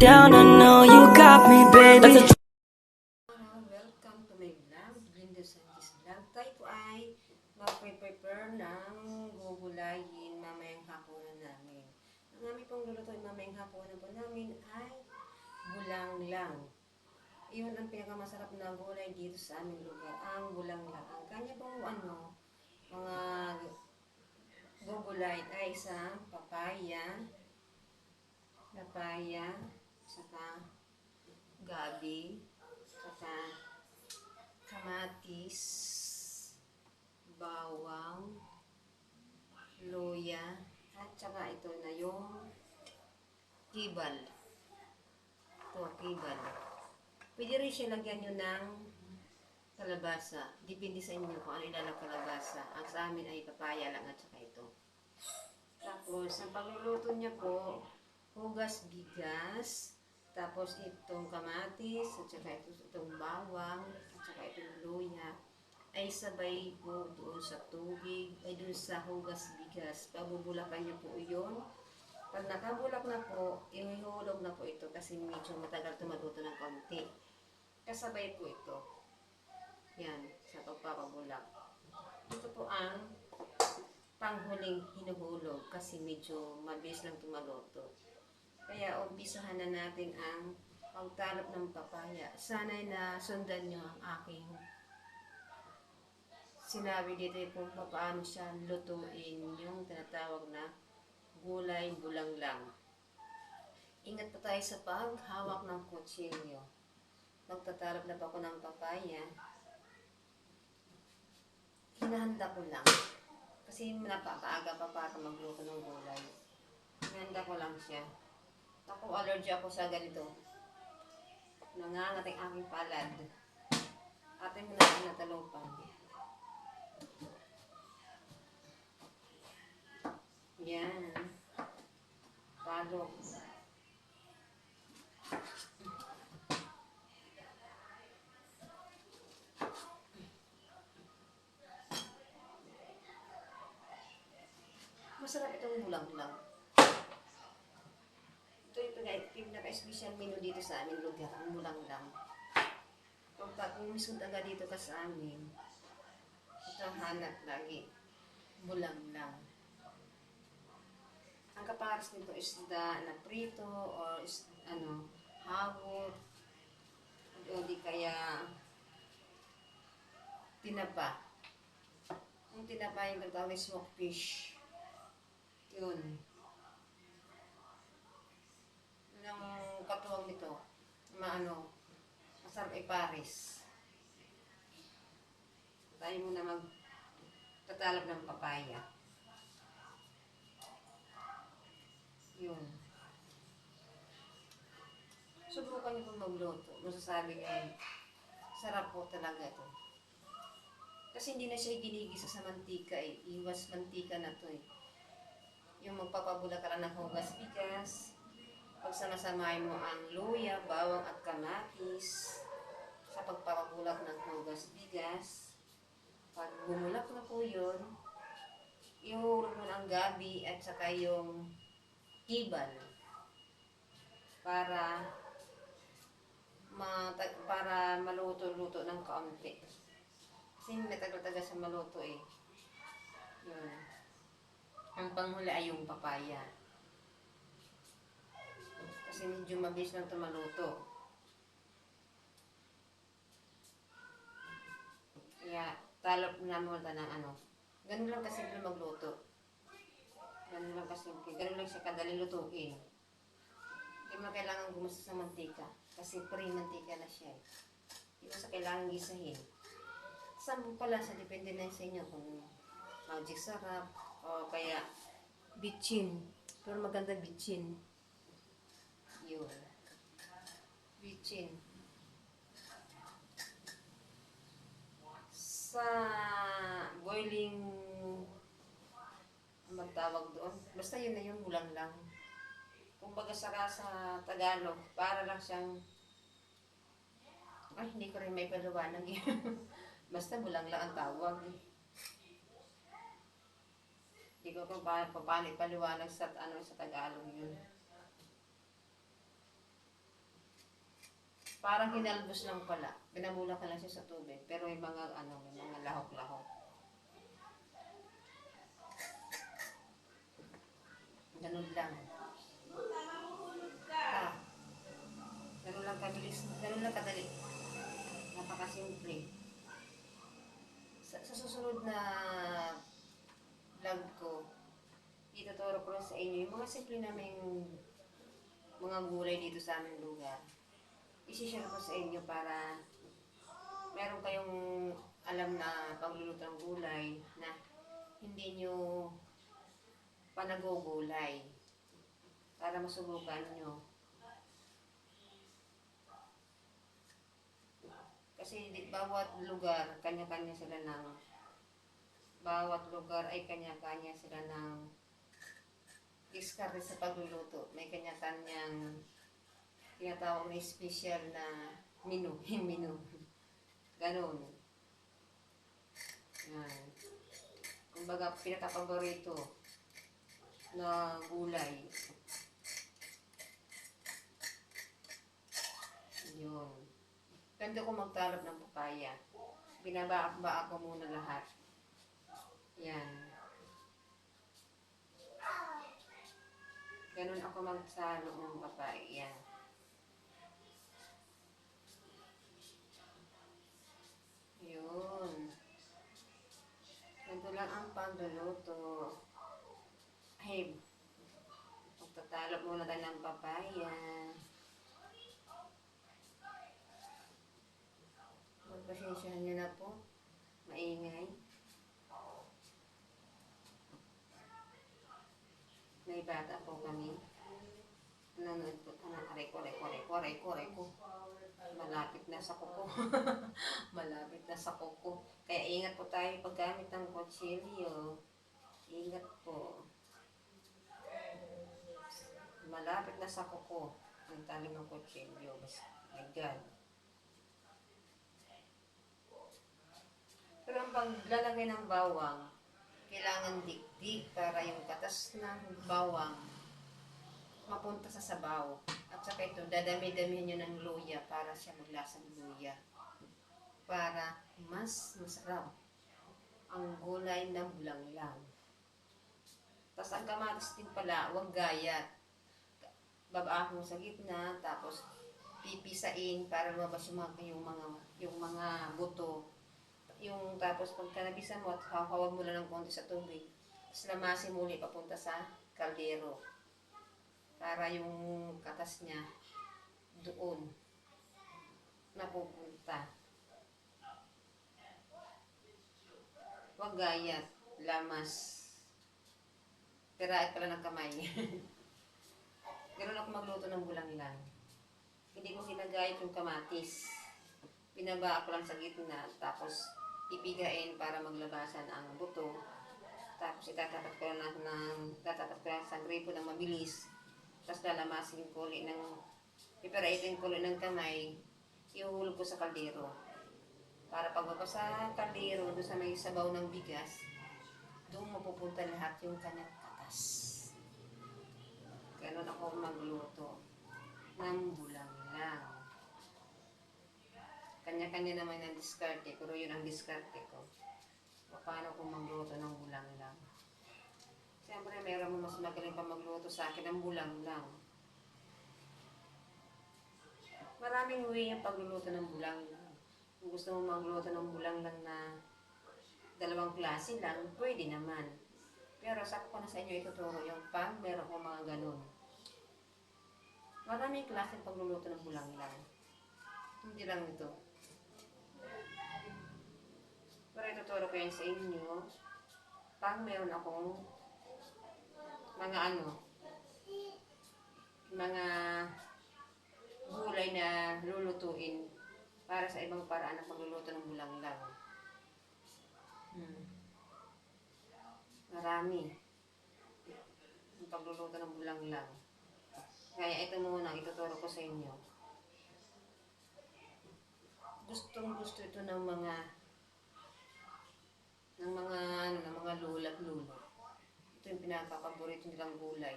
down, I know you got me, baby. Welcome to my vlog, Glinda Sanchez Vlog. Tayo po ay mag-prepare ng gugulayin mamayang hapunan namin. Ang aming pong lulutuin mamayang hapunan po namin ay bulang lang. Iyon ang pinakamasarap na gulay dito sa aming lugar, ang bulang lang. Ang kanya pong ano, mga gugulay ay sa papaya, papaya, saka gabi, saka kamatis, bawang, luya, at saka ito na yung kibal. Ito, kibal. Pwede rin siya lagyan nyo ng kalabasa. Depende sa inyo kung ano ilalang kalabasa. Ang sa amin ay papaya lang at saka ito. Tapos, ang pagluluto niya po, hugas bigas, tapos itong kamatis, at saka ito, itong bawang, at saka itong luya, ay sabay po doon sa tubig, ay doon sa hugas bigas. Pabubulakan niyo po yun. Pag nakabulak na po, ihulog na po ito kasi medyo matagal ito maluto ng konti. Kasabay po ito. Yan, sa pagpapabulak. Ito po ang panghuling hinuhulog kasi medyo mabilis lang tumaluto. Kaya umpisahan na natin ang pagtalop ng papaya. Sana'y na sundan nyo ang aking sinabi dito kung paano siya lutuin yung tinatawag na gulay bulang lang. Ingat pa tayo sa paghawak ng kutsilyo. Magtatalop na pa ako ng papaya. Hinahanda ko lang. Kasi napakaaga pa para magluto ng gulay. Hinahanda ko lang siya. Ako, allergy ako sa ganito. Nangangat ang aking palad. Atin mo na natalupan. Yan. Palok. Masarap itong bulang-bulang. Yung pinaka-special menu dito sa aming lugar, ang bulang lang. Kung pa, kung mismo taga dito ka sa amin, ito ang hanap lagi, bulang lang. Ang kapares nito is isda na prito or is, ano, hawot, o di kaya tinapa. Yung tinapa yung tatawag na smoked fish. Yun. Yung katuwang nito, maano, masarap ay pares. Tayo muna mag tatalab ng papaya. Yun. Subukan niyo kung magluto. Masasabi ko, sarap po talaga ito. Kasi hindi na siya ginigisa sa mantika eh. Iwas mantika na to eh. Yung magpapabula ka lang ng hugas bigas, pagsamasamahin mo ang luya, bawang at kamatis sa pagpapabulak ng hugas bigas. Pag bumulak na po yun, ihurog mo ng gabi at saka yung kibal para ma para maluto-luto ng kaunti. Kasi matagal-tagal sa maluto eh. Yun. Ang panghuli ay yung papaya. Kasi medyo mabilis lang ito maluto. Kaya talop na muna ng ano. Ganun lang kasi magluto. Ganun lang kasimple. Ganun lang siya kadali lutuin. Hindi mo kailangan gumasa sa mantika. Kasi pre-mantika na siya. eh. Hindi mo sa kailangan gisahin. Sampo pala sa depende na sa inyo kung magic sarap o kaya bitchin. Pero maganda bitchin. Yun. Bitchin. Sa boiling magtawag doon. Basta yun na yung bulang lang. Kumbaga saka sa Tagalog, para lang siyang ay, hindi ko rin may paliwanag yun. Basta bulang lang ang tawag. eh. Hindi ko paano, paano ipaliwanag sa, ano, sa Tagalog yun. Parang hinalbos lang pala. Binamula ka lang siya sa tubig. Pero may mga, ano, may mga lahok-lahok. Ganun lang. Ah. Ganun lang kabilis. Ganun lang kadali. Napakasimple. Sa, sa susunod na vlog ko, ituturo ko sa inyo yung mga simple naming mga gulay dito sa aming lugar. Isishare ko sa inyo para meron kayong alam na pagluluto ng gulay na hindi nyo panagugulay para masubukan nyo. Kasi di, bawat lugar, kanya-kanya sila ng bawat lugar ay kanya-kanya sila ng diskarte sa pagluluto. May kanya-kanyang tinatawag na special na menu. menu. Ganon. Yan. Kumbaga, pinaka-paborito na gulay. Yun. Ganda ko magtalap ng papaya. Binabaak-baak ko muna lahat. Yan. Ganun ako magsalo ng papaya. Yun. Ganito lang ang pagluluto. Ay, magtatalap muna tayo ng papaya. Magpasensyahan niyo na po. Maingay. May bata po kami. Nanonood po. Ano, aray ko, aray ko, aray Malapit na sa kuko. Malapit na sa kuko. Kaya ingat po tayo paggamit ng kutsilyo. Ingat po. Malapit na sa kuko. Ang talim ng kutsilyo. Mas, God. Pero ang paglalagay ng bawang, kailangan dikdik para yung katas ng bawang mapunta sa sabaw. At saka ito, dadami-damihan nyo ng luya para siya maglasang luya. Para mas masarap ang gulay ng bulanglang. Tapos ang kamatis din pala, huwag gayat. Babaan mo sa gitna, tapos pipisain para lumabas yung mga, yung mga, yung mga buto. Yung tapos pagka nabisa mo at hawak mo lang ng konti sa tubig, tapos lamasin mo ulit papunta sa kaldero. Para yung katas niya doon napupunta. Huwag gayat, lamas. Tiraat pala ng kamay. Ganun ako magluto ng bulanglang. Hindi ko ginagayat yung kamatis. Binaba ko lang sa gitna, tapos pipigain para maglabasan ang buto. Tapos itatapat ko lang ng, tatapat ko lang sa gripo ng mabilis. Tapos lalamasin ko ulit ng, pipiraitin ko ulit ng kamay, ihuhulog ko sa kaldero. Para pagbaba sa kaldero, doon sa may sabaw ng bigas, doon mapupunta lahat yung kanyang katas. Ganon ako magluto ng bulanglang. Kanya-kanya naman ang diskarte, pero yun ang diskarte ko. Paano kung magluto ng bulanglang? Siyempre, meron mo mas magaling pa magluto sa akin ng bulanglang. Maraming way ang pagluluto ng bulanglang. Kung gusto mo magluto ng bulanglang na dalawang klase lang, pwede naman. Pero sa ko na sa inyo ituturo yung pag meron ko mga ganun. Maraming klase ang pagluluto ng bulanglang. Hindi lang ito. Pero ituturo ko yan sa inyo. Pag meron akong mga ano, mga gulay na lulutuin para sa ibang paraan ng pagluluto ng bulanglang. Hmm. Marami. Ang pagluluto ng bulanglang. Kaya ito muna, ituturo ko sa inyo. Gustong gusto ito ng mga ng mga ano, ng mga lola at. Ito yung pinaka-paborito nilang gulay.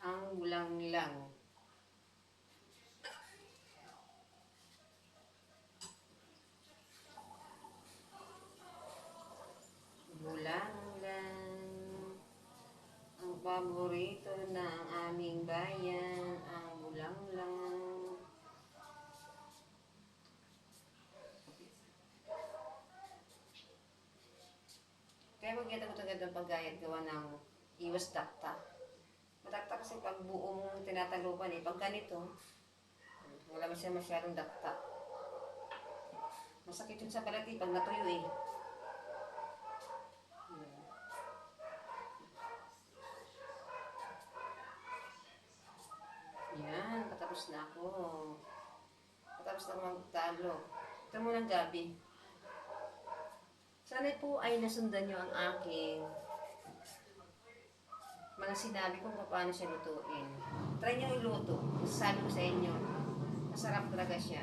Ang ulang lang. Iwas takta. Matakta kasi pag buong tinatalupan eh. Pag ganito, wala masyadong masyadong dakta. Masakit yun sa balat eh, pag natuyo eh. Yan, patapos na ako. Patapos na ako magtalo. Ito muna gabi. Sana po ay nasundan nyo ang aking mga sinabi kung paano siya lutuin. Try nyo iluto. Sabi ko sa inyo, masarap talaga siya.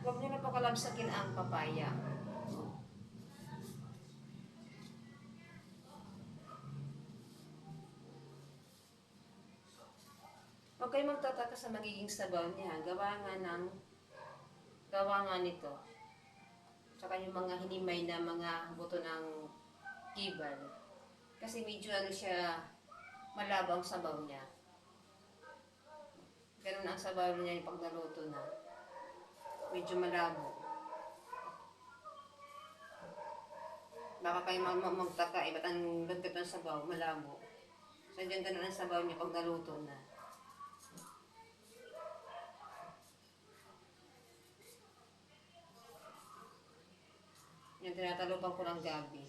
Huwag nyo na po kalabsakin ang papaya. Huwag kayong magtataka sa magiging sabaw niya. Gawa nga ng gawa nga nito. Tsaka yung mga hinimay na mga buto ng kibal. Kasi medyo ano siya, malabang sabaw niya. Ganun ang sabaw niya yung pag naluto na. Medyo malabo. Baka kayo mag mag- magtaka, eh, ba't ang lagkat ng sabaw, malabo. Sadyang ganun ang sabaw niya pag naluto na. Yung tinatalupan ko ng gabi.